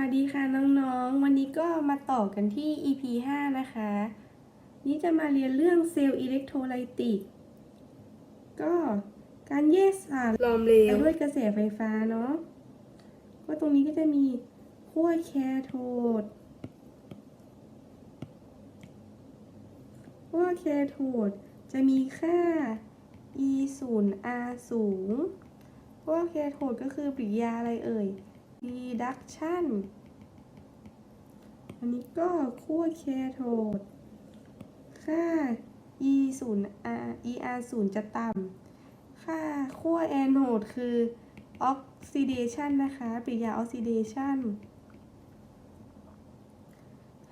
วัสดีค่ะน้องๆ วันนี้ก็มาต่อกันที่ EP 5 นะคะ นี่จะมาเรียนเรื่องเซลล์อิเล็กโทรไลติก ก็การแยกสารลอมเหลวด้วยกระแสไฟฟ้าเนาะ ก็ตรงนี้ก็จะมีขั้วแคโทดขั้วแคโทดจะมีค่า e 0 r สูงขั้วแคโทดก็คือปฏิกิริยาอะไรเอ่ย reduction อันนี้ก็ขั้วแคโทด ค่า e 0 r e r 0จะต่ำ ค่าขั้วแอนโดคือ oxidation นะคะปฏิกิริยา oxidation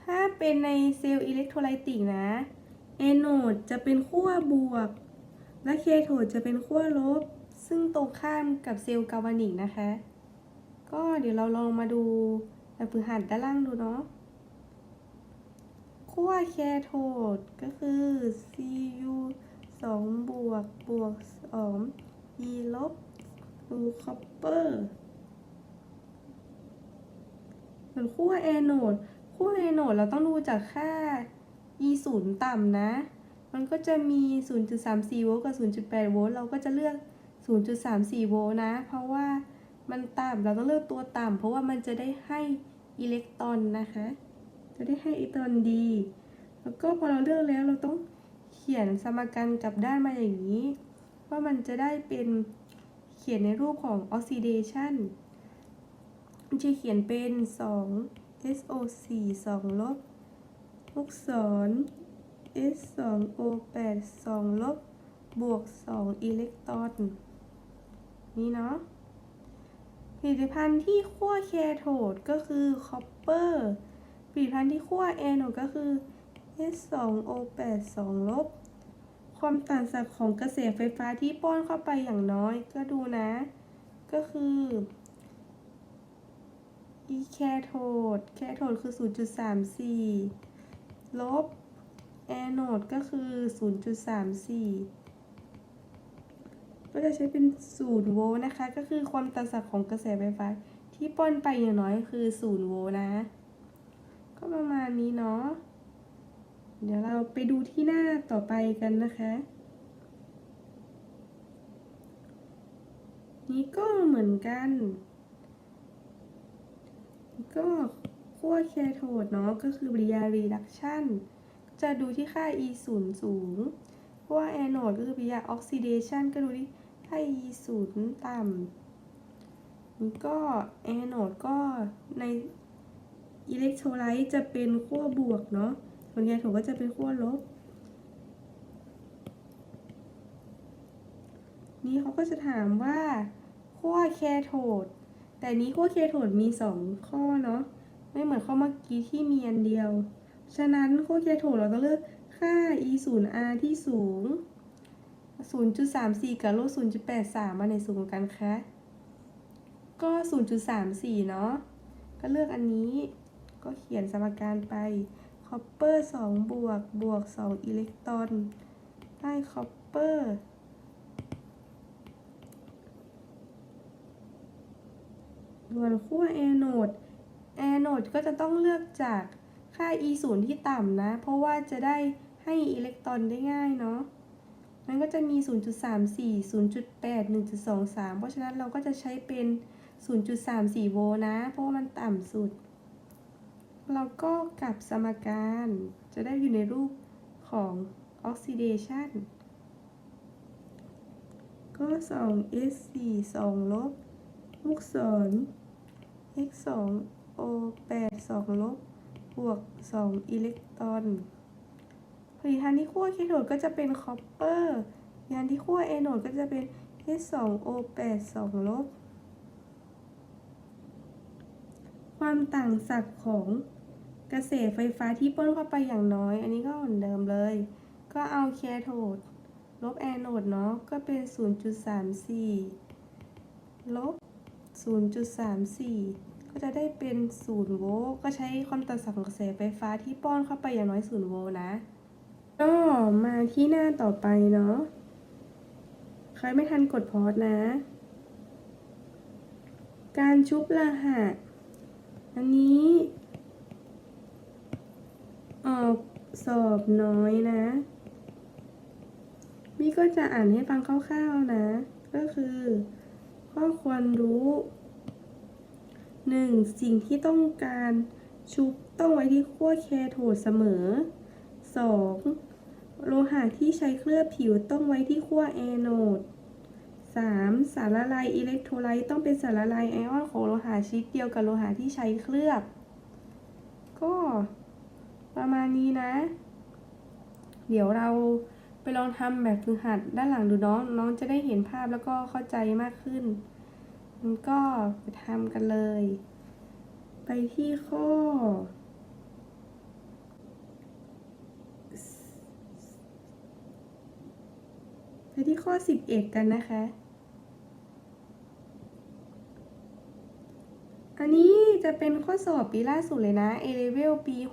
ถ้าเป็นในเซลล์อิเล็กโทรไลติกนะแอนโดจะเป็นขั้วบวก และเคโทดจะเป็นขั้วลบ ซึ่งตรงข้ามกับเซลล์กาวานิกนะคะ ก็เดี๋ยวเราลองมาดูแบบฝึกหัดด้านล่างดูเนาะขั้วแคโทดก็คือ Cu 2 บวก บวก 2 E ลบดูคอปเปอร์ส่วนขั้วแอนโดขั้วแอนโดเราต้องดูจากค่า E 0ต่ำนะ มันก็จะมี 0.34 โวลต์กับ 0.8 โวลต์ เราก็จะเลือก 0.34 โวลต์นะ เพราะว่า มันต่ำเราต้องเลือกตัวต่ำเพราะว่ามันจะได้ให้อิเล็กตรอนนะคะ จะได้ให้อิเล็กตรอนดี แล้วก็พอเราเลือกแล้วเราต้องเขียนสมการกลับด้านมาอย่างนี้ ว่ามันจะได้เป็นเขียนในรูปของ oxidation มันจะเขียนเป็น 2 SO4 2ลบลูกศร S2O8 2ลบบวก 2 อิเล็กตรอน นี่เนาะ ผลิตภัณฑ์ที่ขั้วแคโทดก็คือคอปเปอร์ผลิตภัณฑ์ที่ขั้วแอนโอดก็คือ S2O8 2 ลบ ความต่างศักย์ของกระแสไฟฟ้าที่ป้อนเข้าไปอย่างน้อยก็ดูนะ ก็คือ E แคโทดแคโทดคือ 0.34 ลบ แอนโดก็คือ 0.34 ก็จะใช้เป็น0โวลต์นะคะ ก็คือความต่างศักย์ของกระแสไฟฟ้า ที่ป้อนไปอย่างน้อยคือ0โวลต์นะ ก็ประมาณนี้เนาะ เดี๋ยวเราไปดูที่หน้าต่อไปกันนะคะ นี่ก็เหมือนกันก็ขั้วแคโทดเนาะก็คือปฏิกิริยา reduction จะดูที่ค่า e 0สูงขั้วแอนโดก็คือปฏิกิริยา oxidation ก็ดูที่ ค่า e 0ต่ำนี่ก็แอนโดก็ในอิเล็กโทรไลต์จะเป็นขั้วบวกเนาะส่วนแคโทดก็จะเป็นขั้วลบ นี่เขาก็จะถามว่าขั้วแคโทด แต่นี้ขั้วแคโทดมีสองข้อเนาะ ไม่เหมือนข้อเมื่อกี้ที่มีอันเดียว ฉะนั้นขั้วแคโทดเราต้องเลือกค่า e 0 r ที่สูง 0.34 กับลบ0.83มาในสูงกันคะ ก็ 0.34 เนาะ ก็เลือกอันนี้ ก็เขียนสมการไป คอปเปอร์ 2 บวก บวก 2 อิเล็กตรอน ได้คอปเปอร์ ส่วนขั้วแอนโดแอนโดก็จะต้องเลือกจากค่า e 0ที่ต่ำนะ เพราะว่าจะได้ให้อิเล็กตรอนได้ง่ายเนาะ มันก็จะมี 0.34 0.8 1.23 เพราะฉะนั้นเราก็จะใช้เป็น 0.34 โวลต์นะ เพราะว่ามันต่ำสุด เราก็กลับสมการจะได้อยู่ในรูปของ oxidation ก็ 2 S4 2ลบลูกศร x 2 o 8 2ลบบวก 2 อิเล็กตรอน ผลิตภัณฑ์ที่ขั้วแคโทดก็จะเป็นคอปเปอร์ผลิตภัณฑ์ที่ขั้วแอนโดก็จะเป็น s 2 o 8 2ลบ ความต่างศักย์ของกระแสไฟฟ้าที่ป้อนเข้าไปอย่างน้อย อันนี้ก็เหมือนเดิมเลย ก็เอาแคโทดลบแอนโดเนาะ ก็เป็น 0.34 ลบ 0.34 ก็จะได้เป็น 0 โวลต์ ก็ใช้ความต่างศักย์ของกระแสไฟฟ้าที่ป้อนเข้าไปอย่างน้อย 0 โวลต์นะ ก็มาที่หน้าต่อไปเนาะ ใครไม่ทันกดพอสนะ การชุบรหัส อันนี้ ออกสอบน้อยนะมี่ก็จะอ่านให้ฟังคร่าวๆนะ ก็คือ ข้อควรรู้หนึ่งสิ่งที่ต้องการชุบต้องไว้ที่ขั้วแคโทดเสมอสอง โลหะที่ใช้เคลือบผิวต้องไว้ที่ขั้วแอนโด 3. สารละลายอิเล็กโทรไลต์ต้องเป็นสารละลายไอออนของโลหะชนิดเดียวกับโลหะที่ใช้เคลือบ ก็ประมาณนี้นะ เดี๋ยวเราไปลองทำแบบฝึกหัดด้านหลังดูน้อง น้องจะได้เห็นภาพแล้วก็เข้าใจมากขึ้นมันก็ไปทำกันเลย ไปที่ข้อ ไปที่ข้อ 11 กันนะคะ อันนี้จะเป็นข้อสอบปีล่าสุดเลยนะ A level ปี 66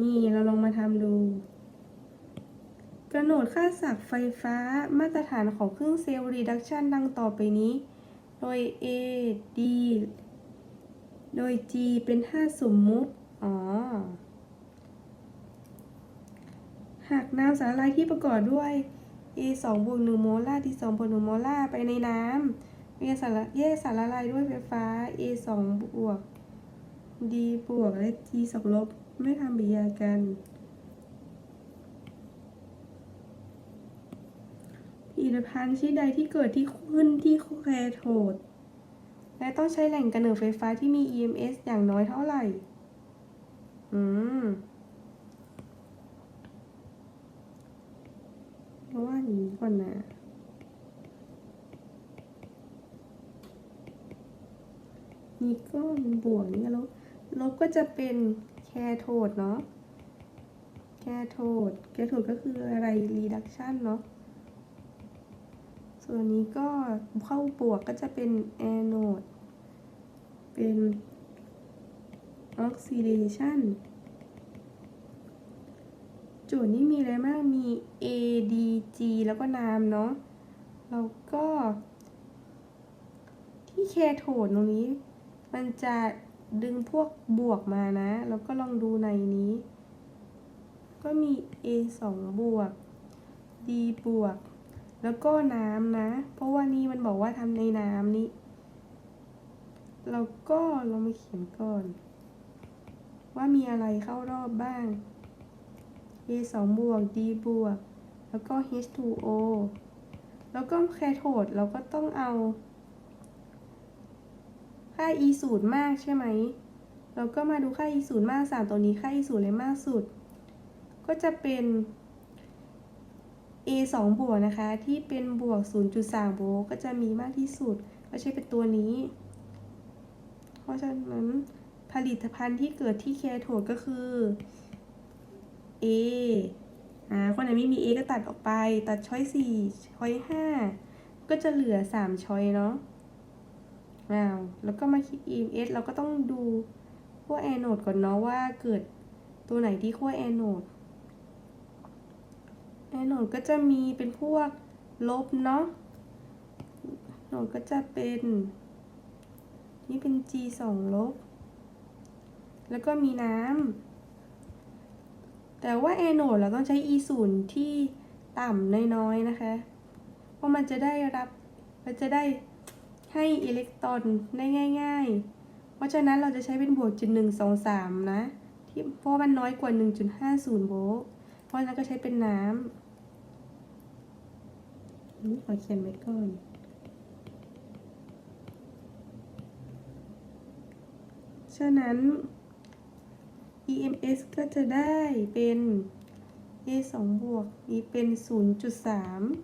นี่เราลองมาทำดูกำหนดค่าศักย์ไฟฟ้ามาตรฐานของเครื่องเซลล์ reduction ดังต่อไปนี้ โดย A D โดย G เป็นท่าสมมุติ อ๋อ หากน้ำสารละลายที่ประกอบด้วย A 2บวก1โมลาร์ T 2บวก1โมลาร์ไปในน้ำแยกสารแยกสารละลายด้วยไฟฟ้า A 2บวก D บวกและ G 2ลบไม่ทำปฏิกิริยากัน ผลิตภัณฑ์ชนิดใดที่เกิดที่ขึ้นที่แคโทดและต้องใช้แหล่งกำเนิดไฟฟ้าที่มี EMS อย่างน้อยเท่าไหร่ อืม เพราะว่าอย่างนี้ก่อนนะนี่ก็บวกนี่ก็ลบลบก็จะเป็นแคโทดเนาะแคโทดแคโทดก็คืออะไร reduction เนาะส่วนนี้ก็เข้าบวกก็จะเป็นแอนโดเป็น oxidation โจทย์นี้มีอะไรบ้างมี A D G แล้วก็น้ำเนาะแล้วก็ ที่แคโทดตรงนี้ มันจะดึงพวกบวกมานะ แล้วก็ลองดูในนี้ ก็มี A 2บวก D บวก แล้วก็น้ำนะ เพราะว่านี่มันบอกว่าทำในน้ำนี้แล้วก็เรามาเขียนก่อน ว่ามีอะไรเข้ารอบบ้าง A 2บวก D บวก แล้วก็ H2O แล้วก็แคโทดเราก็ต้องเอาค่า E ศูนย์มากใช่ไหม เราก็มาดูค่า E ศูนย์มากสามตัวนี้ค่า E ศูนย์เลยมากสุด ก็จะเป็น A 2บวกนะคะ ที่เป็นบวก 0.3โวลต์ก็จะมีมากที่สุด ก็ใช้เป็นตัวนี้ เพราะฉะนั้นผลิตภัณฑ์ที่เกิดที่แคโทดก็คือ A อ่าคนไหนไม่มี A ก็ตัดออกไป ตัดช้อย4ช้อย5ก็จะเหลือ3ช้อยเนาะอ้าวแล้วก็มาคิด EMS เราก็ต้องดูขั้วแอนโดก่อนเนาะว่าเกิดตัวไหนที่ขั้วแอนโดแอนโดก็จะมีเป็นพวกลบเนาะโนดก็จะเป็น นี่เป็น G 2ลบ แล้วก็มีน้ำ แต่ว่าแอนโดเราต้องใช้ E 0ที่ต่ำน้อยๆนะคะ เพราะมันจะได้รับมันจะได้ให้อิเล็กตรอนได้ง่าย ๆ เพราะฉะนั้นเราจะใช้เป็นบวกจุดหนึ่งสองสามนะที่เพราะมันน้อยกว่า 1.50 โวลต์เพราะฉะนั้นก็ใช้เป็นน้ำนี่ขอเขียนไว้ก่อนฉะนั้น EMS ก็จะได้เป็น A 2บวกนี้เป็น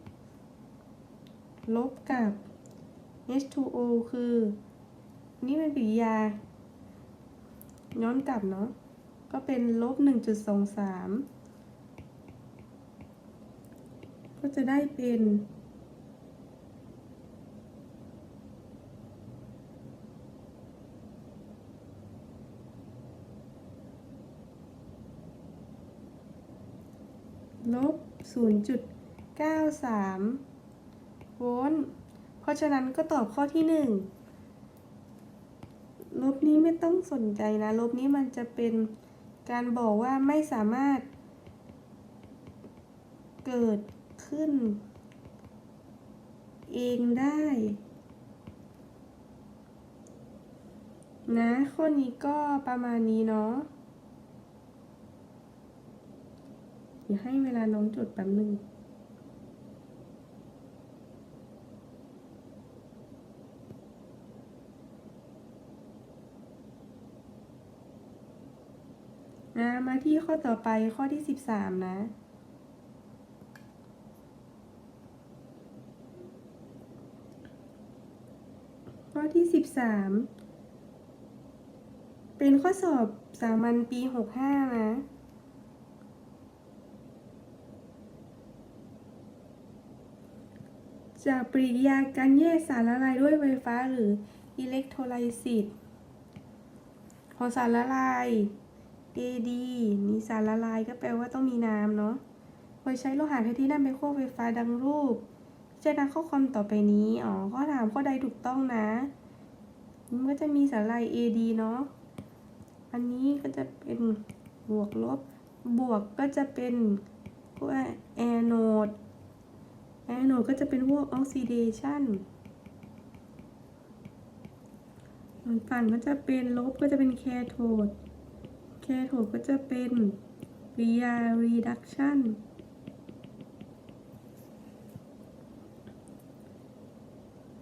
0.3 ลบกับ H2O คือ นี่เป็นปฏิกิริยา ย้อนกลับเนาะ ก็เป็นลบ 1.23 ก็จะได้เป็น ลบ 0.93 โวลต์ เพราะฉะนั้นก็ตอบข้อที่ 1 ลบนี้ไม่ต้องสนใจนะ ลบนี้มันจะเป็นการบอกว่าไม่สามารถ เกิดขึ้น เองได้ นะ ข้อนี้ก็ประมาณนี้เนาะ เดี๋ยวให้เวลาน้องจดแป๊บนึงนะมาที่ข้อต่อไปข้อที่สิบสามนะ ข้อที่สิบสามเป็นข้อสอบสามัญปีหกห้านะ จากปฏิกิริยาการแยกสารละลายด้วยไฟฟ้าหรืออิเล็กโทรไลซิสของสารละลาย AD มีสารละลายก็แปลว่าต้องมีน้ำเนาะโดยใช้โลหะแทนที่น้ำเป็นขั้วไฟฟ้าดังรูปพิจารณาข้อความต่อไปนี้ อ๋อ ข้อถามข้อใดถูกต้องนะ มันก็จะมีสารละลาย AD เนาะ อันนี้ก็จะเป็นบวกลบ บวกก็จะเป็นพวกแอนโนด แอนโนดก็จะเป็นพวกออกซิเดชันส่วนฝั่งก็จะเป็นลบก็จะเป็นแคโทด แคโทดก็จะเป็นริยา reduction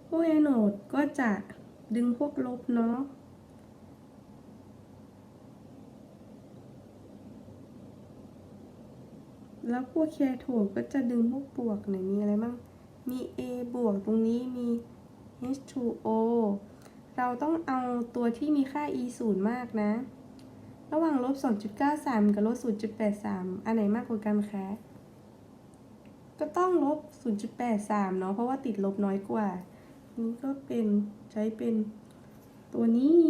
พวกแอนโนดก็จะดึงพวกลบเนาะ แล้วพวกแคโทดก็จะดึงพวกบวกไหนมีอะไรบ้าง มี A บวกตรงนี้มี H2O เราต้องเอาตัวที่มีค่า E 0มากนะ ระหว่างลบ 2.93 กับลบ 0.83 อันไหนมากกว่ากันคะ ก็ต้องลบ 0.83 เนาะ เพราะว่าติดลบน้อยกว่า นี่ก็เป็นใช้เป็นตัวนี้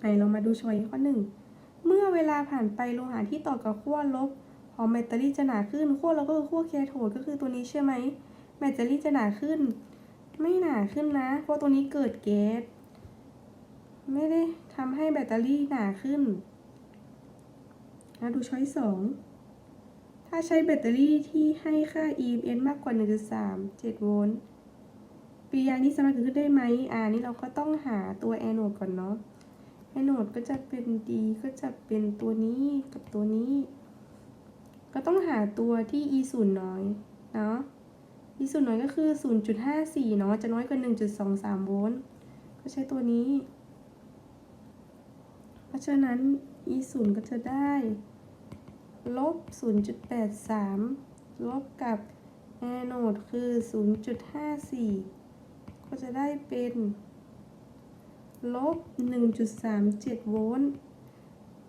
ไหนเรามาดูช้อยข้อหนึ่งเมื่อเวลาผ่านไปโลหะที่ต่อกับขั้วลบของแบตเตอรี่จะหนาขึ้นขั้วเราก็คือขั้วแคโทดก็คือตัวนี้ใช่ไหมแบตเตอรี่จะหนาขึ้น ไม่หนาขึ้นนะ เพราะตัวนี้เกิดแก๊สไม่ได้ทำให้แบตเตอรี่หนาขึ้นนะดูช้อยสองถ้าใช้แบตเตอรี่ที่ให้ค่า EMN มากกว่า 1.37 โวลต์ปฏิกิริยานี้สามารถเกิดขึ้นได้ไหมอ่านี่เราก็ต้องหาตัวแอนโนดก่อนเนาะ โนดก็จะเป็นดีก็จะเป็นตัวนี้กับตัวนี้ ก็ต้องหาตัวที่ E 0น้อยเนาะ E 0น้อยก็คือ 0.54 เนาะจะน้อยกว่า 1.23 โวลต์ก็ใช้ตัวนี้ เพราะฉะนั้น E 0ก็จะได้ลบ 0.83 ลบกับแอนโนดคือ 0.54 ก็จะได้เป็น ลบ 1.37 โวลต์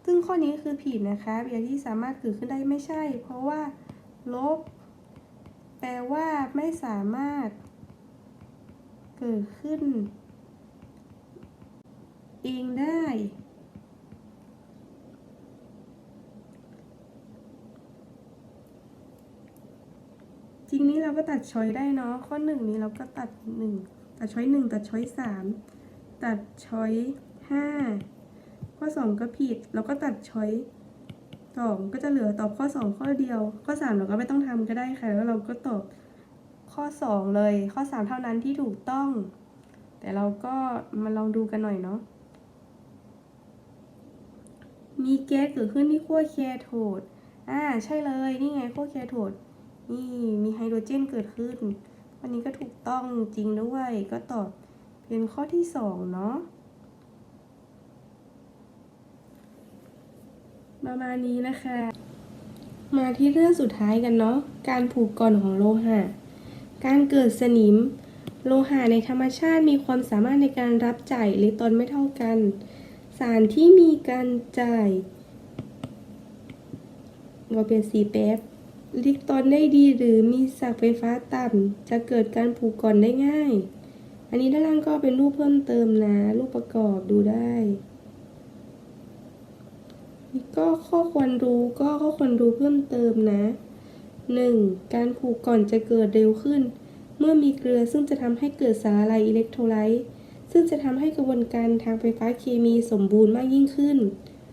ซึ่งข้อนี้คือผิดนะคะเบียที่สามารถเกิดขึ้นได้ไม่ใช่ เพราะว่า ลบ แปลว่าไม่สามารถ เกิดขึ้น เองได้ จริงนี้เราก็ตัดช้อยได้เนาะ ข้อหนึ่งนี้เราก็ตัดหนึ่งตัดช้อยหนึ่งตัดช้อยสาม ตัดช้อยห้าข้อสองก็ผิดเราก็ตัดช้อยสองก็จะเหลือตอบข้อสองข้อเดียว ข้อสามเราก็ไม่ต้องทำก็ได้ค่ะ แล้วเราก็ตอบข้อสองเลย ข้อสามเท่านั้นที่ถูกต้อง แต่เราก็มาลองดูกันหน่อยเนาะมีแก๊สเกิดขึ้นที่ขั้วแคโทดอ่าใช่เลยนี่ไงขั้วแคโทดนี่มีไฮโดรเจนเกิดขึ้น วันนี้ก็ถูกต้องจริงด้วยก็ตอบ เป็นข้อที่สองเนาะประมาณนี้นะคะ มาที่เรื่องสุดท้ายกันเนาะการผูกก่อนของโลหะ การเกิดสนิม โลหะในธรรมชาติมีความสามารถในการรับจ่ายอิเล็กตรอนไม่เท่ากัน สารที่มีการจ่ายเราเป็นสีแป๊บอิเล็กตรอนได้ดีหรือมีศักไฟฟ้าต่ำจะเกิดการผูกก่อนได้ง่าย อันนี้ด้านล่างก็เป็นรูปเพิ่มเติมนะ รูปประกอบดูได้ก็ข้อควรรู้ก็ข้อควรรู้เพิ่มเติมนะ 1. การผูกก่อนจะเกิดเร็วขึ้น เมื่อมีเกลือซึ่งจะทำให้เกิดสารละลายอิเล็กโทรไลต์ซึ่งจะทำให้กระบวนการทางไฟฟ้าเคมีสมบูรณ์มากยิ่งขึ้น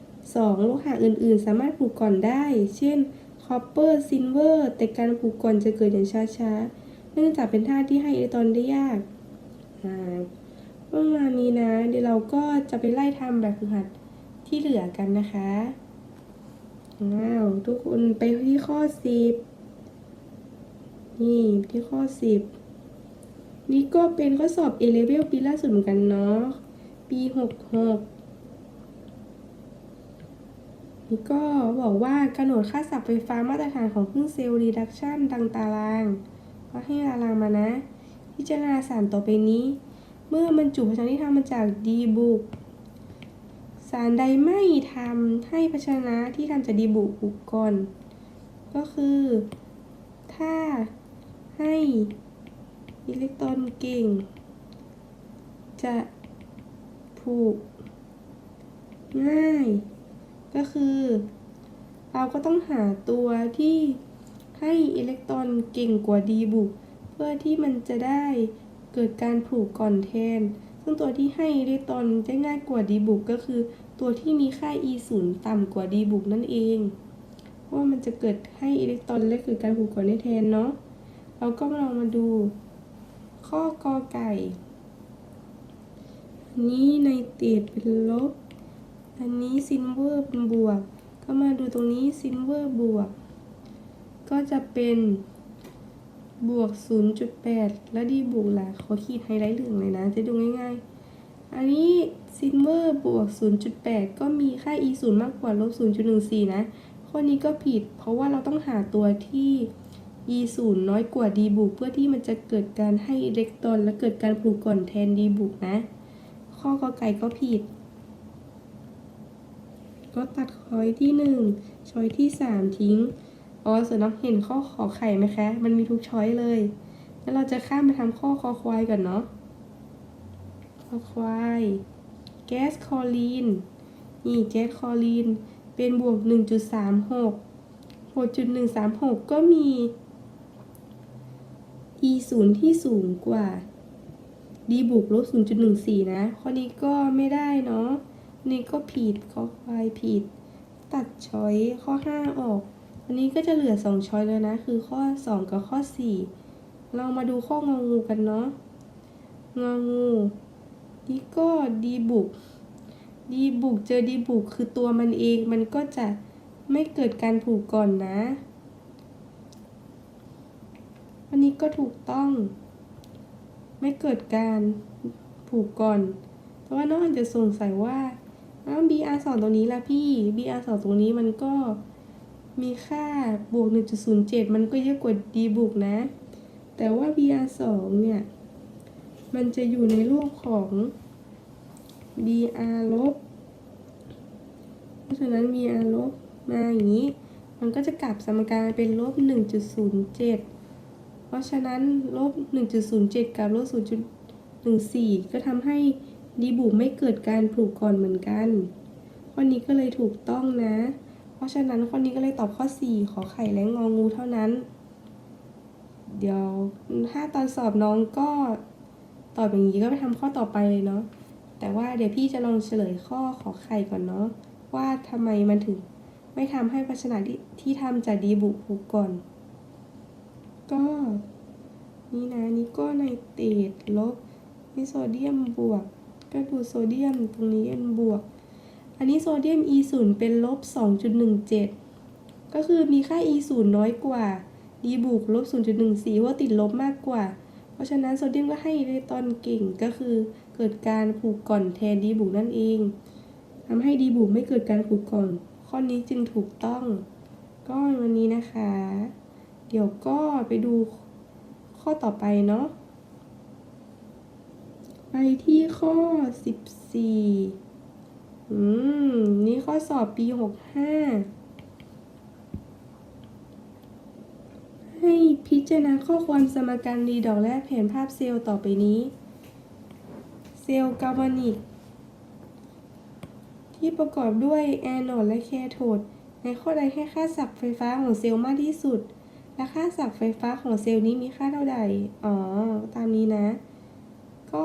2. โลหะอื่นๆ สามารถผูกก่อนได้ เช่นคอปเปอร์ซิลเวอร์แต่การผูกก่อนจะเกิดอย่างช้าๆ เนื่องจากเป็นธาตุที่ให้อิเล็กตรอนได้ยาก ประมาณนี้นะ เดี๋ยวเราก็จะไปไล่ทำแบบฝึกหัดที่เหลือกันนะคะอ้าวทุกคนไปที่ข้อ10นี่ที่ข้อ10นี่ก็เป็นข้อสอบ A level ปีล่าสุดเหมือนกันเนาะปี66นี่ก็บอกว่ากำหนดค่าสับไฟฟ้ามาตรฐานของเครื่องเซลล์รีดักชันดังตาราง ก็ให้ตารางมานะ พิจารณาสารต่อไปนี้ เมื่อบรรจุภาชนะที่ทำมาจากดีบุก สารใดไม่ทำให้ภาชนะที่ทำจากดีบุกบุกก่อนก็คือ ถ้าให้อิเล็กตรอนเก่ง จะผูก ง่าย ก็คือ เราก็ต้องหาตัวที่ให้อิเล็กตรอนเก่งกว่าดีบุก พื่อที่มันจะได้เกิดการผูกก่อนแทน ซึ่งตัวที่ให้อิเล็กตรอนได้ง่ายกว่าดีบุกก็คือ ตัวที่มีค่า e 0ต่ำกว่าดีบุกนั่นเองเพราะว่ามันจะเกิดให้อิเล็กตรอนและเกิดการผูกก่อนแทนเนาะเราก็ลองมาดู ข้อกอไก่ อันนี้ไนเตรตเป็นลบ อันนี้ซิลเวอร์เป็นบวก ก็มาดูตรงนี้ซิลเวอร์บวก ก็จะเป็น บวก 0.8 แล้วดีบวกล่ะขอขีดไฮไลท์เหลืองเลยนะ จะดูง่ายๆ อันนี้ซิลเวอร์บวก 0.8 ก็มีค่า e 0มากกว่าลบ 0.14 นะ ข้อนี้ก็ผิด เพราะว่าเราต้องหาตัวที่ e 0น้อยกว่า d บุกเพื่อที่มันจะเกิดการให้อิเล็กตรอนและเกิดการผูกก่อนแทน d บุกนะ ข้อกอไก่ก็ผิด ก็ตัดช้อยที่หนึ่งช้อยที่สามทิ้ง อ๋อส่วนน้องเห็นข้อขอไข่ไหมคะ มันมีทุกช้อยเลย แล้วเราจะข้ามไปทำข้อคอควายก่อนเนาะคอควายแก๊สคอรีน นี่แก๊สคอรีน เป็นบวก 1.36 6.136 ก็มี e 0ที่สูงกว่า d บวกลบ0.14 นะ ข้อนี้ก็ไม่ได้เนาะนี่ก็ผิดข้อควายผิด ตัดช้อยข้อ 5 ออก อันนี้ก็จะเหลือ 2 ช้อยแล้วนะ คือข้อ 2 กับข้อ 4 เรามาดูข้ององูกันเนาะงองูนี่ก็ดีบุกดีบุกเจอดีบุกคือตัวมันเองมันก็จะไม่เกิดการผูกก่อนนะ อันนี้ก็ถูกต้อง ไม่เกิดการผูกก่อน เพราะว่าน้องอาจจะสงสัยว่าอ้าว BR 2ตรงนี้ละพี่ BR 2ตรงนี้มันก็ มีค่าบวก 1.07 มันก็เยอะกว่า D บวกนะ แต่ว่า BR 2เนี่ย มันจะอยู่ในรูปของ BR ลบ เพราะฉะนั้น BR ลบมาอย่างนี้ มันก็จะกลับสมการเป็นลบ 1.07 เพราะฉะนั้นลบ 1.07 กับลบ 0.14 ก็ทำให้ดีบุกไม่เกิดการผูกก่อนเหมือนกัน ข้อนี้ก็เลยถูกต้องนะ เพราะฉะนั้นข้อนี้ก็เลยตอบข้อ 4 ขอไข่และงองูเท่านั้น เดี๋ยวถ้าตอนสอบน้องก็ตอบอย่างนี้ก็ไปทำข้อต่อไปเลยเนาะแต่ว่าเดี๋ยวพี่จะลองเฉลยข้อขอไข่ก่อนเนาะว่าทำไมมันถึงไม่ทำให้ภาชนะที่ที่ทำจากดีบุกผูกก่อน ก็นี่นะนี่ก็ไนเตรตลบนี่โซเดียมบวก ก็ดูโซเดียมตรงนี้เป็นบวก อันนี้โซเดียม e 0 เป็นลบ 2.17 ก็คือมีค่า e 0 น้อยกว่า d บวกลบ 0.14 ว่าติดลบมากกว่า เพราะฉะนั้นโซเดียมก็ให้อิเล็กตรอนเก่งก็คือเกิดการผูกก่อนแทน d บวกนั่นเองทำให้ d บวกไม่เกิดการผูกก่อน ข้อนี้จึงถูกต้อง ก็วันนี้นะคะ เดี๋ยวก็ไปดูข้อต่อไปเนาะไปที่ข้อ 14 อืม นี่ข้อสอบปี65ให้พิจารณาข้อความสมการรีดอกและแผนภาพเซลล์ต่อไปนี้ เซลล์กาบานิก ที่ประกอบด้วยแอนโดและแคโทดในข้อใดให้ค่าสับไฟฟ้าของเซลล์มากที่สุด และค่าศักย์ไฟฟ้าของเซลล์นี้มีค่าเท่าใด อ๋อ ตามนี้นะ ก็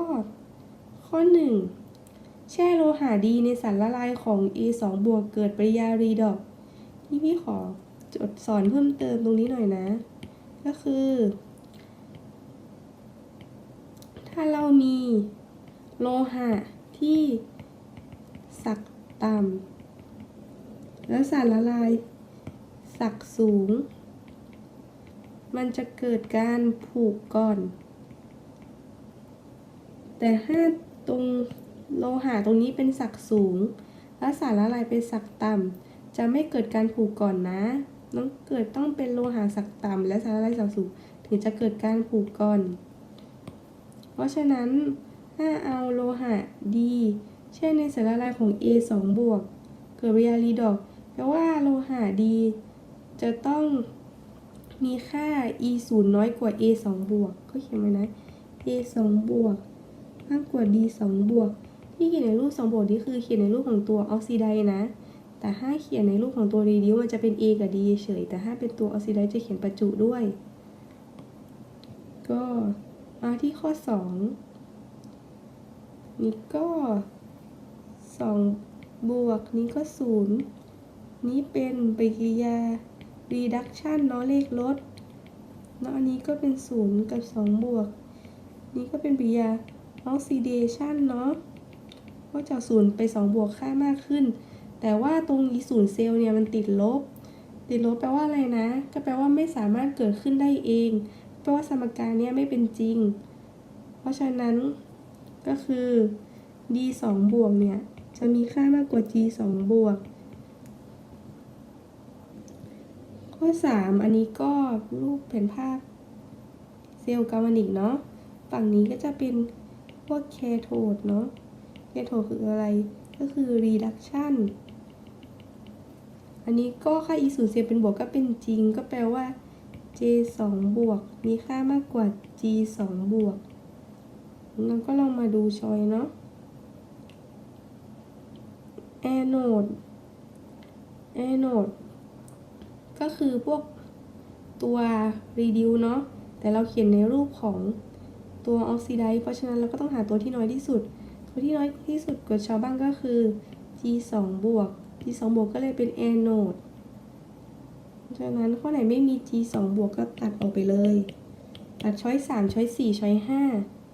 ข้อ 1 แช่โลหะดีในสารละลายของ A2 บวกเกิดปริยารีดอกนี่พี่ขอจดสอนเพิ่มเติมตรงนี้หน่อยนะ ก็คือ ถ้าเรามีโลหะที่สักต่ำแล้วสารละลาย สักสูง มันจะเกิดการผูกก่อน แต่ถ้าตรง โลหะตรงนี้เป็นสักสูง แล้วสารละลายเป็นสักต่ำ จะไม่เกิดการผูกก่อนนะ ต้องเกิดต้องเป็นโลหะสักต่ำและสารละลายสักสูง ถึงจะเกิดการผูกก่อน เพราะฉะนั้นถ้าเอาโลหะดีเช่นในสารละลายของ A 2 บวก เกิดปฏิกิริยารีดอกแปลว่าโลหะดี จะต้องมีค่า E 0น้อยกว่า A 2บวก ก็เขียนไว้นะ A 2บวกมากกว่า D 2บวก ที่เขียนในรูป2บวกนี่คือเขียนในรูปของตัวออกซิไดซ์นะ แต่ถ้าเขียนในรูปของตัวรีดิวมันจะเป็น A กับ D เฉย แต่ถ้าเป็นตัวออกซิไดซ์จะเขียนประจุด้วย ก็มาที่ข้อ 2 นี่ก็ 2 บวกนี่ก็ 0 นี่เป็นปฏิกิริยา reduction เนาะเลขลดแล้วอันนี้ก็เป็น 0 กับ 2 บวก นี่ก็เป็นปฏิกิริยา oxidation เนาะ ก็จาก0ไป 2 บวกค่ามากขึ้น แต่ว่าตรงนี้ศูนย์เซลล์เนี่ยมันติดลบ ติดลบแปลว่าอะไรนะ ก็แปลว่าไม่สามารถเกิดขึ้นได้เอง แปลว่าสมการเนี้ยไม่เป็นจริง เพราะฉะนั้นก็คือ d 2บวกเนี่ยจะมีค่ามากกว่า g 2บวก ข้อ 3 อันนี้ก็รูปเป็นภาพเซลล์กาลวานิกเนาะ ฝั่งนี้ก็จะเป็นพวกแคโทดเนาะ แคโทดคืออะไร ก็คือ reduction อันนี้ก็ค่า e 0เซลล์เป็นบวกก็เป็นจริง ก็แปลว่า j 2บวก มีค่ามากกว่า g 2บวกแล้วก็ลองมาดูชอยเนาะ anode anode ก็คือพวกตัว reduce เนาะแต่เราเขียนในรูปของตัว oxidize เพราะฉะนั้นเราก็ต้องหาตัวที่น้อยที่สุด ตัวที่น้อยที่สุดกว่าชาวบ้านก็คือ g 2บวก g 2บวกก็เลยเป็น anode เพราะฉะนั้นข้อไหนไม่มี g 2บวกก็ตัดออกไปเลย ตัดช้อย3ช้อย4ช้อย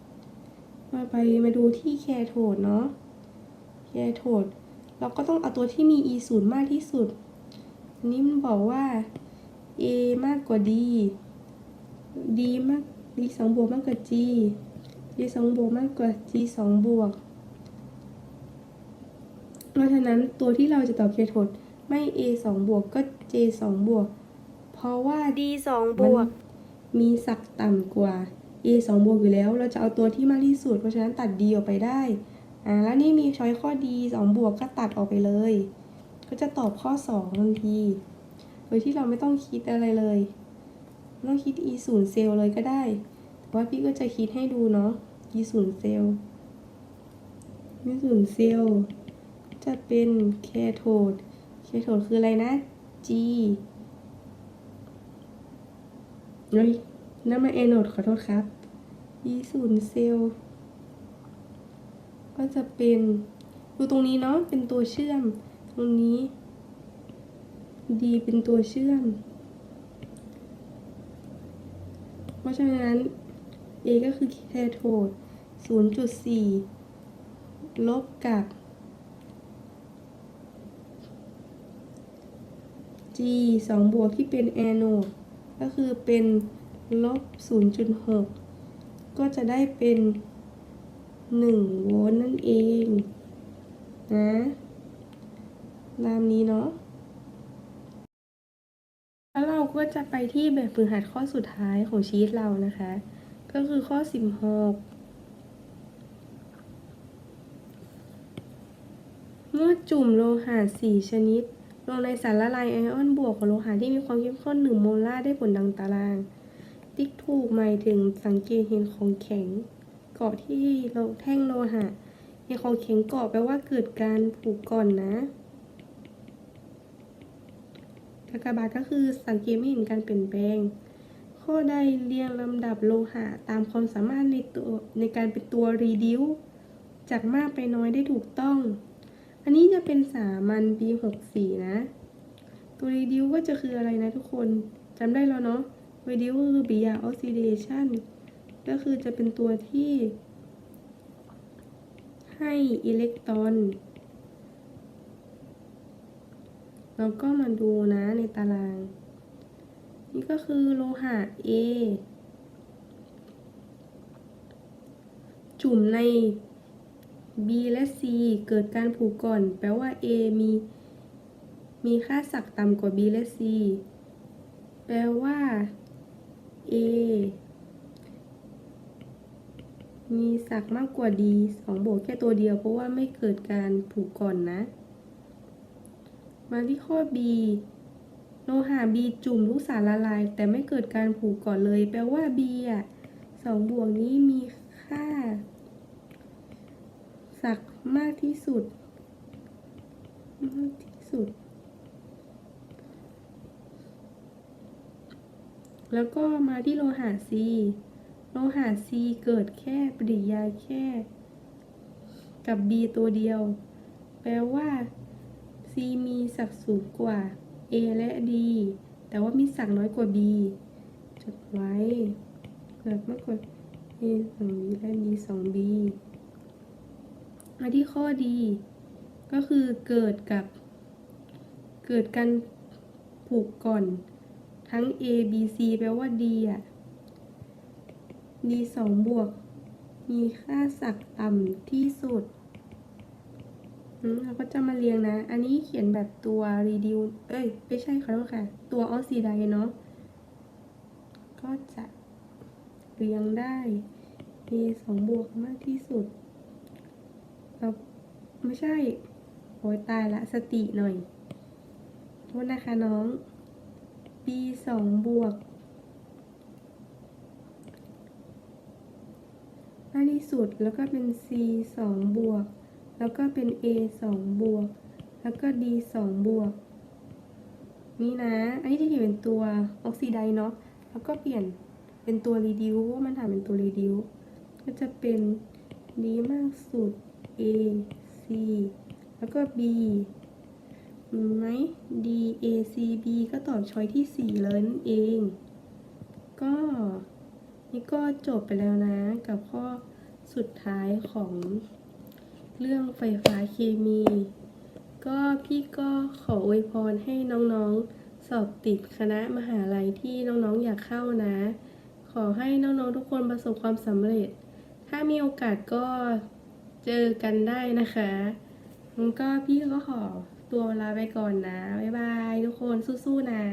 5มาไปมาดูที่แคโทดเนาะแคโทดเราก็ต้องเอาตัวที่มี e 0มากที่สุดอันนี้มันบอกว่า a มากกว่า d d มาก d 2บวกมากกว่า g g 2บวกมากกว่า g 2บวก เพราะฉะนั้นตัวที่เราจะตอบเคโทดไม่ a 2บวกก็ j 2บวก เพราะว่า D สองบมันวก มีศักย์ต่ำกว่า a 2บวกอยู่แล้ว เราจะเอาตัวที่มากที่สุด เพราะฉะนั้นตัด d ออกไปได้ อ่า แล้วนี่มีช้อยข้อ d 2บวกก็ตัดออกไปเลย ก็จะตอบข้อ2ทันที โดยที่เราไม่ต้องคิดอะไรเลยไม่ต้องคิด e 0เซลล์เลยก็ได้ แต่ว่าพี่ก็จะคิดให้ดูเนาะ e 0เซลล์ e 0เซลล์ จะเป็นแคโทดแคโทดคืออะไรนะ G เฮ้ยนั่นมาเอโนดขอโทษครับ E ศูนย์เซลล์ก็จะเป็นดูตรงนี้เนาะเป็นตัวเชื่อม ตรงนี้ D เป็นตัวเชื่อม เพราะฉะนั้น A ก็คือแคโทด0.4 ลบกับ G 2บวกที่เป็นแอนโนดก็คือเป็นลบ 0.6 ก็จะได้เป็น 1 โวลต์นั่นเองนะตามนี้เนาะแล้วเราก็จะไปที่แบบฝึกหัดข้อสุดท้ายของชีตเรานะคะ ก็คือข้อ 16เมื่อจุ่มโลหะ4ชนิด ลงในสารละลายไอออนบวกของโลหะที่มีความเข้มข้น1โมลาร์ได้ผลดังตาราง ติ๊กถูกหมายถึงสังเกตเห็นของแข็งเกาะที่โลแท่งโลหะเห็นของแข็งเกาะแปลว่าเกิดการผูกก่อนนะกากบาทก็คือสังเกตไม่เห็นการเปลี่ยนแปลง ข้อใดเรียงลำดับโลหะตามความสามารถในตัวในการเป็นตัว reduce จากมากไปน้อยได้ถูกต้อง อันนี้จะเป็นสามัญปี64นะ ตัว reduce ก็จะคืออะไรนะทุกคนจำได้แล้วเนาะ reduce ก็คือ Bia oxidation ก็คือจะเป็นตัวที่ให้อิเล็กตรอนเราก็มาดูนะในตาราง นี่ก็คือโลหะ A จุ่มใน B และ C เกิดการผูกก่อน แปลว่า A มีมีค่าศักย์ต่ำกว่า B และ C แปลว่า A มีศักย์มากกว่า D สองบวกแค่ตัวเดียว เพราะว่าไม่เกิดการผูกก่อนนะ มาที่ข้อ B โลหะ B จุ่มลูกสารละลาย แต่ไม่เกิดการผูกก่อนเลย แปลว่า B อะสองบวกนี้มีค่า ศักมากที่สุด มากที่สุด แล้วก็มาที่โลหะ C โลหะ C เกิดแค่ปฏิกิริยาแค่ กับ B ตัวเดียว แปลว่า C มีศักสูงกว่า A และ D แต่ว่ามีศักน้อยกว่า B จดไว้เกิดมากกว่า A 2 B และ D 2 B มาที่ข้อดี ก็คือเกิดกับ เกิดการผูกก่อน ทั้ง A B C แปลว่า D อะ D 2บวก มีค่าศักย์ต่ำที่สุดเราก็จะมาเรียงนะ อันนี้เขียนแบบตัว reduce เอ้ย ไม่ใช่ขอโทษค่ะ ตัว oxide เนาะ ก็จะเรียงได้ A 2บวกมากที่สุด เราไม่ใช่ โอ้ยตายละสติหน่อยโทษนะคะน้อง B 2บวกมากที่สุดแล้วก็เป็น C 2บวก แล้วก็เป็น A 2บวก แล้วก็ D 2บวก นี่นะ อันนี้จะเขียนเป็นตัวออกซิไดเนาะ แล้วก็เปลี่ยนเป็นตัว reduce เพราะว่ามันถามเป็นตัว reduce ก็จะเป็น D มากสุด A C แล้วก็ B ไหม D A C B ก็ตอบช้อยที่ 4 เลยนั่นเอง ก็นี่ก็จบไปแล้วนะ กับข้อสุดท้ายของเรื่องไฟฟ้าเคมี ก็พี่ก็ขออวยพรให้น้องๆสอบติดคณะมหาลัยที่น้องๆอยากเข้านะ ขอให้น้องๆทุกคนประสบความสำเร็จ ถ้ามีโอกาสก็ เจอกันได้นะคะงั้นก็พี่ก็ขอตัวลาไปก่อนนะ บ๊ายบายทุกคนสู้ๆนะ